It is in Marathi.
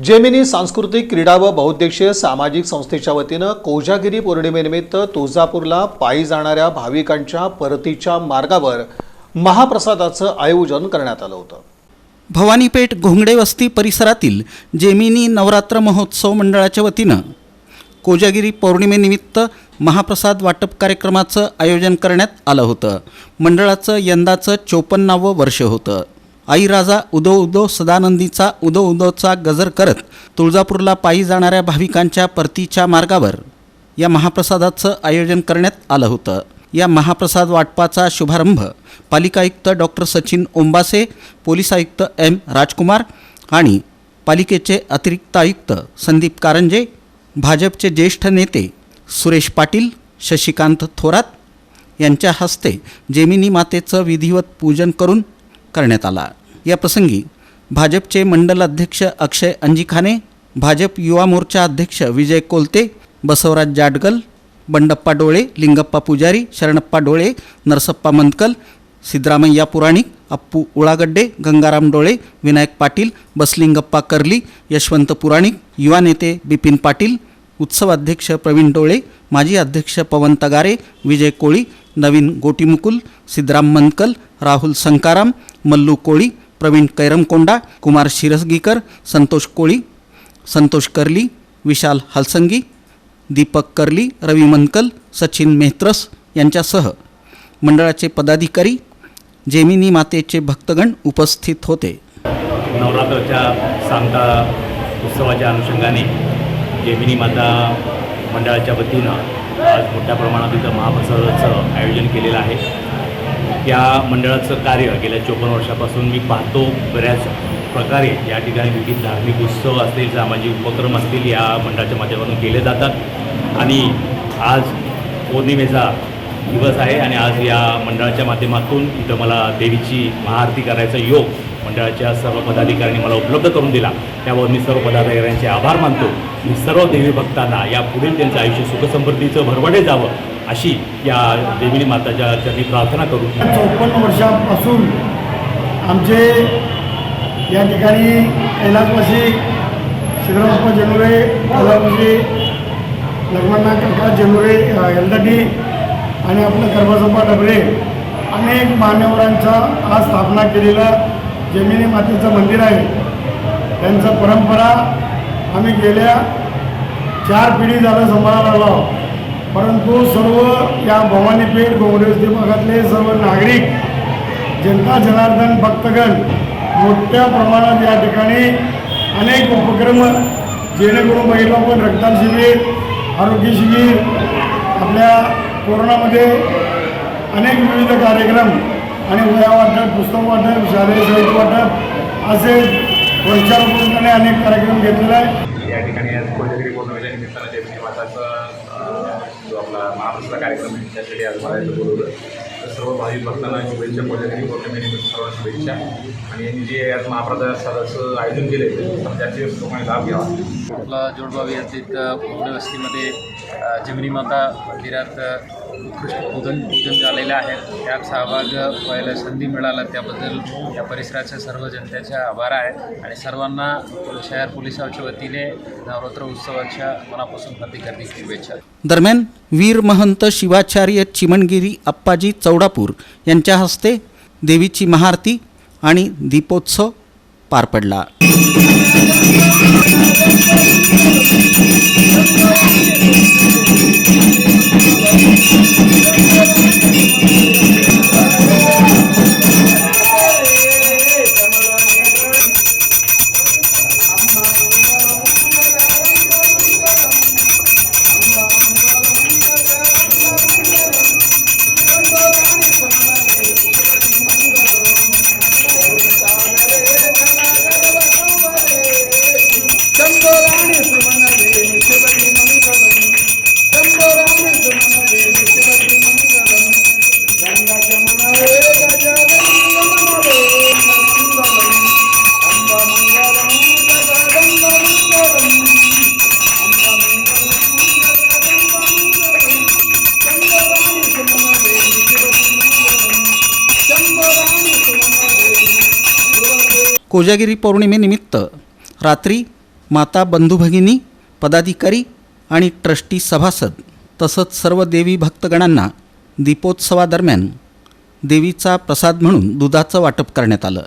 जेमिनी सांस्कृतिक क्रीडा व बहुउद्देशीय सामाजिक संस्थेच्या वतीनं कोजागिरी पौर्णिमेनिमित्त तुळजापूरला पायी जाणाऱ्या भाविकांच्या परतीच्या मार्गावर महाप्रसादाचं आयोजन करण्यात आलं होतं. भवानीपेठ घोंगडे वस्ती परिसरातील जेमिनी नवरात्र महोत्सव मंडळाच्या वतीनं कोजागिरी पौर्णिमेनिमित्त महाप्रसाद वाटप कार्यक्रमाचं आयोजन करण्यात आलं होतं. मंडळाचं यंदाचं चोपन्नावं वर्ष होतं. आईराजा उदो उदो सदानंदीचा उदो उदोचा गजर करत तुळजापूरला पायी जाणाऱ्या भाविकांच्या परतीच्या मार्गावर या महाप्रसादाचं आयोजन करण्यात आलं होतं. या महाप्रसाद वाटपाचा शुभारंभ पालिका आयुक्त डॉक्टर सचिन ओंबासे पोलीस आयुक्त एम. राजकुमार आणि पालिकेचे अतिरिक्त आयुक्त संदीप कारंजे भाजपचे ज्येष्ठ नेते सुरेश पाटील शशिकांत थोरात यांच्या हस्ते जेमिनी मातेचं विधिवत पूजन करून करण्यात आला. या प्रसंगी भाजपचे मंडल अध्यक्ष अक्षय अंजिखाने भाजप युवा मोर्चा अध्यक्ष विजय कोलते बसवराज जाडगल बंडप्पा डोळे लिंगप्पा पुजारी शरणप्पा डोळे नरसप्पा मंतकल सिद्धरामय्या पुराणिक अप्पू उळागड्डे गंगाराम डोळे विनायक पाटील बसलिंगप्पा करली यशवंत पुराणिक युवा नेते बिपिन पाटील उत्सव अध्यक्ष प्रवीण डोळे माजी अध्यक्ष पवन तगारे विजय कोळी नवीन गोटीमुकुल सिद्धराम मनकल राहुल संकाराम मल्लू कोळी प्रवीण कैरमकोंडा कुमार शिरसगीकर संतोष कोळी संतोष कर्ली विशाल हलसंगी दीपक कर्ली रवी मनकल सचिन मेहत्रस यांच्यासह मंडळाचे पदाधिकारी जेमिनी मातेचे भक्तगण उपस्थित होते. नवरात्राच्या सांगता उत्सवाच्या अनुषंगाने जेमिनी माता मंडळाच्या वतीनं आज मोठ्या प्रमाणात इथं महाप्रसादाचं आयोजन केलेलं आहे. या मंडळाचं कार्य गेल्या चोपन्न वर्षापासून मी पाहतो बऱ्याच प्रकारे. या ठिकाणी विविध धार्मिक उत्सव असतील सामाजिक उपक्रम असतील या मंडळाच्या माध्यमातून केले जातात. आणि आज पौर्णिमेचा दिवस आहे आणि आज या मंडळाच्या माध्यमातून इथं मला देवीची महाआरती करायचा योग मंडळाच्या सर्व पदाधिकाऱ्यांनी मला उपलब्ध करून दिला. त्यावर मी सर्व पदाधिकाऱ्यांचे आभार मानतो. मी सर्व देवी भक्तांना या पुढील त्यांचं आयुष्य सुखसमृद्धीचं भरभडे जावं अशी या देविनी माताच्या चरणी प्रार्थना करू. चौपन्न वर्षापासून आमचे या ठिकाणी कैलासवासी सिद्धरामप्पा जनोरे कैलासवासी लग्नांना काका जनोरे यलदटी आणि आपलं कर्मसंपा डबरे अनेक मान्यवरांचा आज स्थापना केलेला जमिनी मातेचं मंदिर आहे. त्यांचं परंपरा आम्ही गेल्या चार पिढी झालं सांभाळायला आलो परंतु सर्व या भवानीपेठ गोंगरेवस्ती भागातले सर्व नागरिक जनता जनार्दन भक्तगण मोठ्या प्रमाणात या ठिकाणी अनेक उपक्रम जेणेकरून महिला पण रक्तदान शिबिर आरोग्य शिबिर आपल्या कोरोनामध्ये अनेक विविध कार्यक्रम आणि वया वाटप पुस्तक वाटप शालेय साहित्य वाटप असे अनेक कार्यक्रम घेतलेले आहे? या ठिकाणी आज कोजागिरी पौर्णिमेच्या निमित्तानं माताचा जो आपला महाप्रसाद कार्यक्रम आहे त्यासाठी आज मला बोलवलं. तर सर्व भाविक भक्तांना शुभेच्छा कोजागिरी पौर्णिमेनिमित्त सर्वांना शुभेच्छा. आणि यांनी जे आज महाप्रसादाचं आयोजन केलं आहे त्याचे लोकांनी लाभ घ्यावा. आपला जोडबा विद्यापीठ पुणे वस्तीमध्ये अ, जमिनी माता मंदिरात उत्कृष्ट पूजन पूजन झालेलं आहे. त्यात सहभाग व्हायला संधी मिळाला. त्याबद्दल या परिसराच्या सर्व जनतेचे आभार आहे. आणि सर्वांना शहर पोलिसांच्या वतीने नवरात्र उत्सवाच्या मनापासून हार्दिक हार्दिक शुभेच्छा. दरम्यान वीर महंत शिवाचार्य चिमणगिरी अप्पाजी चौडापूर यांच्या हस्ते देवीची महाआरती आणि दीपोत्सव पार पडला. कोजागिरी पौर्णिमेनिमित्त रात्री माता बंधुभगिनी पदाधिकारी आणि ट्रस्टी सभासद तसंच सर्व देवी भक्तगणांना दीपोत्सवादरम्यान देवीचा प्रसाद म्हणून दुधाचं वाटप करण्यात आलं.